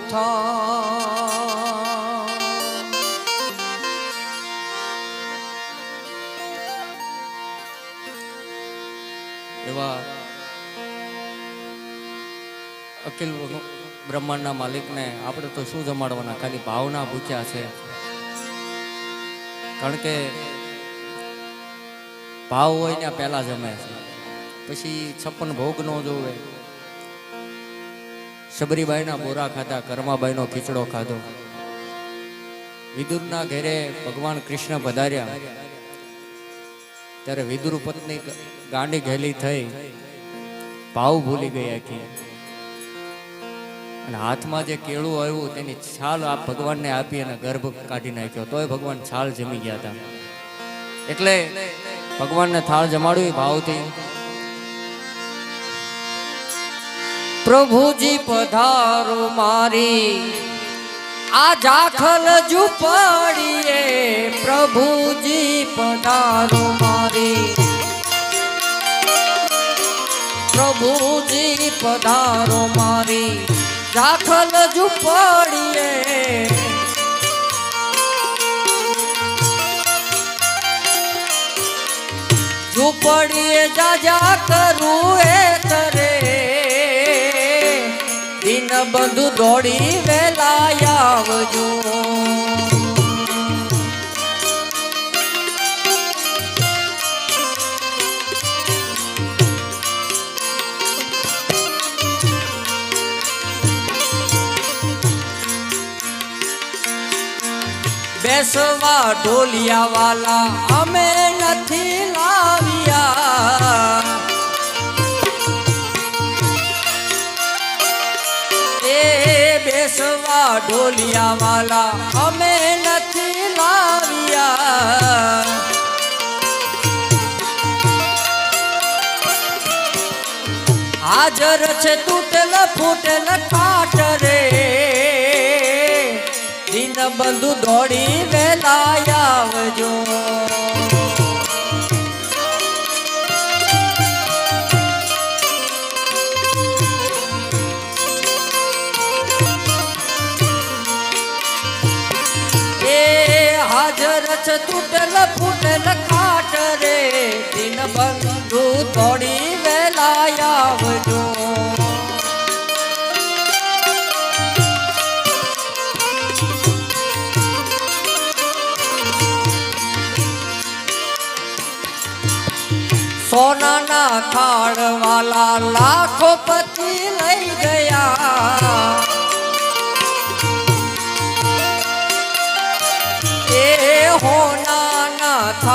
એવા અખિલ બ્રહ્માંડના માલિકને આપણે તો શું જમાડવાના? ખાલી ભાવના ભૂખ્યા છે. કારણ કે ભાવ હોય ને પહેલા જમે છે. પછી છપ્પન ભોગ નો જોવે. શબરીબાઈના બોરા ખાધા, કર્માબાઈનો ખીચડો ખાધો. વિદુરના ઘેરે ભગવાન કૃષ્ણ પધાર્યા. ત્યારે વિદુર પત્ની ગાંડી ઘેલી થઈ. ભાવ ભૂલી ગઈ આખી. અને હાથમાં જે કેળું આવ્યું, તેની છાલ આ ભગવાનને આપી અને ગર્ભ કાઢી નાખ્યો. તોય ભગવાન છાલ જમી ગયા હતા. એટલે ભગવાનને થાળ જમાડ્યું ભાવથી. પ્રભુજી પધારો મારી. આ જાખલ ઝુંપડીએ પ્રભુજી પધારો મારી. પ્રભુજી પધારો મારી. જાખલ ઝુંપડીએ ઝુંપડીએ જાજા કરું દોડી વેલા આવજો. બેસવા ઢોલિયા વાલા અમે નથી લાવ્યા. બેસવા ઢોલિયા વાલા અમે નથી લાવ્યા. હાજર છે તૂટેલ ફૂટેલ ખાટ રે. દિન બંધુ દોડી વેલા આવજો. તૂટેલ ફૂટલ ખાટ રે. દિન બંધુ થોડી વેલા આવજો. સોનાના થાળ વાલા લાખો પતિ લઈ ગયા.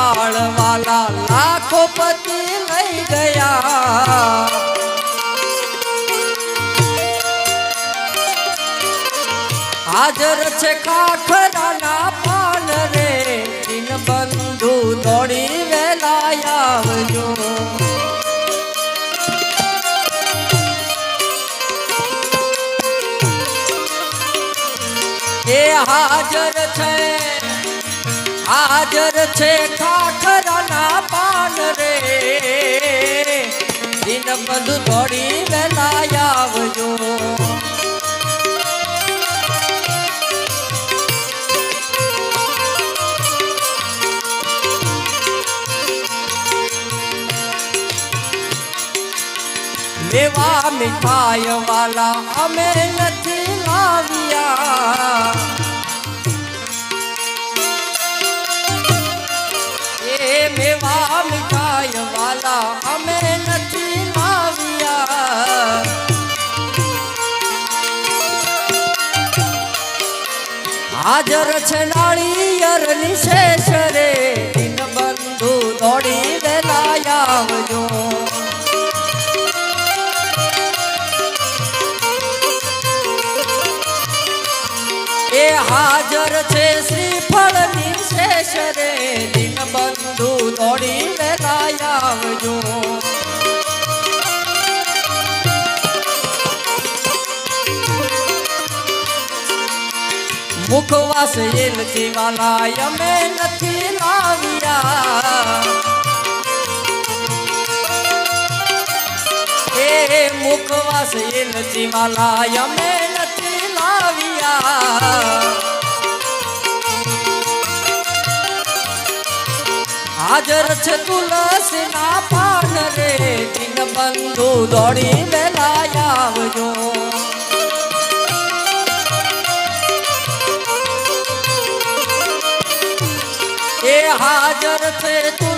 હોનાના થાળ વાલા લાખો પતિ લઈ ગયા હાજર છે ખાખરાના પાન રે દિન બંધુ દોડી વેલા આવજો એ હાજર છે હાજર છે ખાખરાના પાન રે. દિન બંધુ થોડી વેલા આવજો. એવા મીઠાઈ વાલા અમે નથી લાવ્યા. મીઠાઈ વાલા અમે નથી લાવ્યા. હાજર છે નાળિયર નિશેષ રે બંધુ દોડી વેલા આવજો. એ હાજર છે શ્રીફળ નિશેષ રે, દિન બંધુ દોડી આવજો મુખવાસ એલચી વાલા અમે નથી લાવ્યા. એ મુખવાસ એલચી વાલા અમે નથી લાવ્યા. હાજર છે તુલસી ના પાન રે. દિન બંધુ દોડી વેલા આવજો. એ હાજર છે તુલસી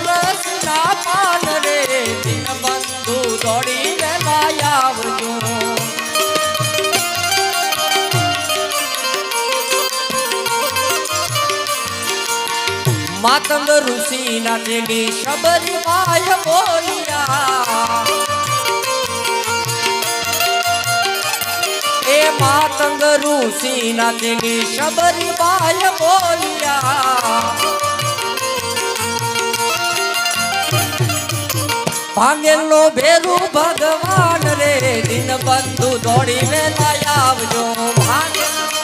માતંગ ઋષિ ના દેવી શબરી માય બોલિયા. એ માતંગ ઋષિ ના દેવી શબરી માય બોલિયા. ભાંગેલો ભેરું ભગવાન રે દિન બંધુ દોડી વેલા આવજો. ભાંગેલો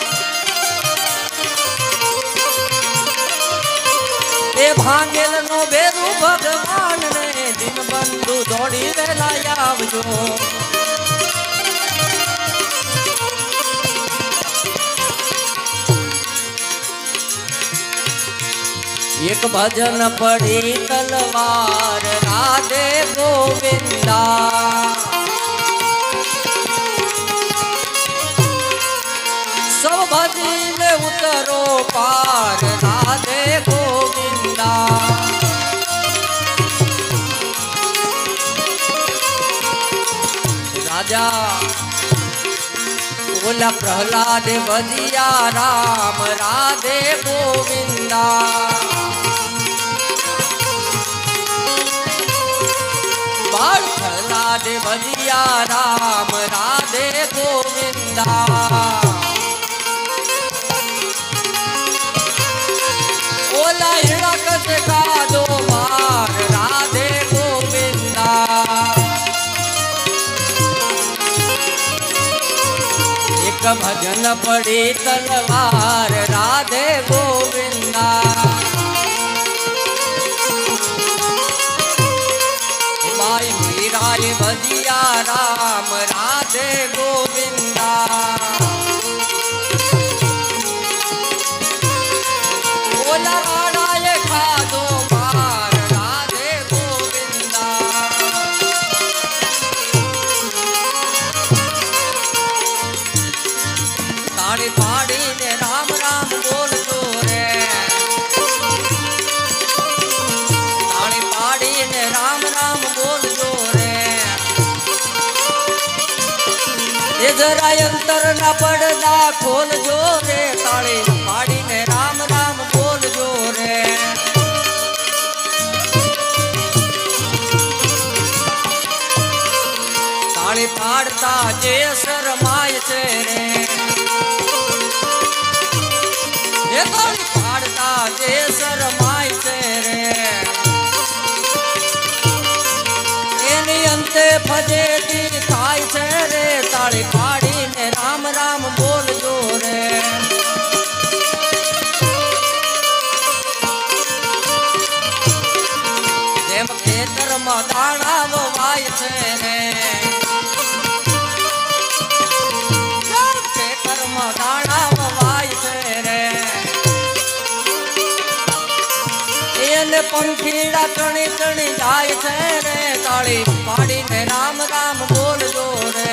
ભાંગેલ નો બેરું ભગવાન ને દિન બંધુ દોડી વેલા આવજો. એક ભજન પડી તલવાર, રાધે ગોવિંદા. સૌ ભજીને ઉતરો પાર. રાજા ઓલા પ્રહલાદ ભજિયા રામ રાધે ગોવિંદા. બાળ પ્રહલાદ ભજિયા રામ રાધે ગોવિંદા. એક ભજન પડી તલવાર રાધે ગોવિંદા બાઈ મીરાય ભજિયા રામ રાધે ગોવિંદા જરાય અંતર ના પડદા ખોલજો રે તાળી, પાડીને રામ રામ બોલજો રે. તાળી પાડતા જે શરમાય છે રે. એ તાળી પાડતા જે શરમાય છે રે. એની અંતે ફજેતી તાળી પાડીને રામ રામ બોલજો રે. જેમ ખેતરમાં દાણા વવાય છે રે. ખેતરમાં દાણા વવાય છે રે. એને પંખીડા ચણી ચણી જાય છે રે. તાળી પાડીને રામ રામ બોલજો રે.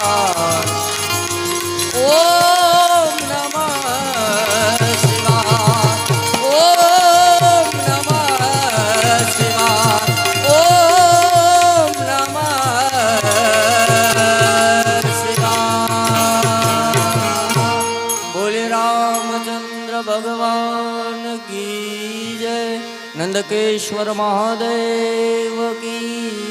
ભગવાન કી જય નંદકેશ્વર મહાદેવ કી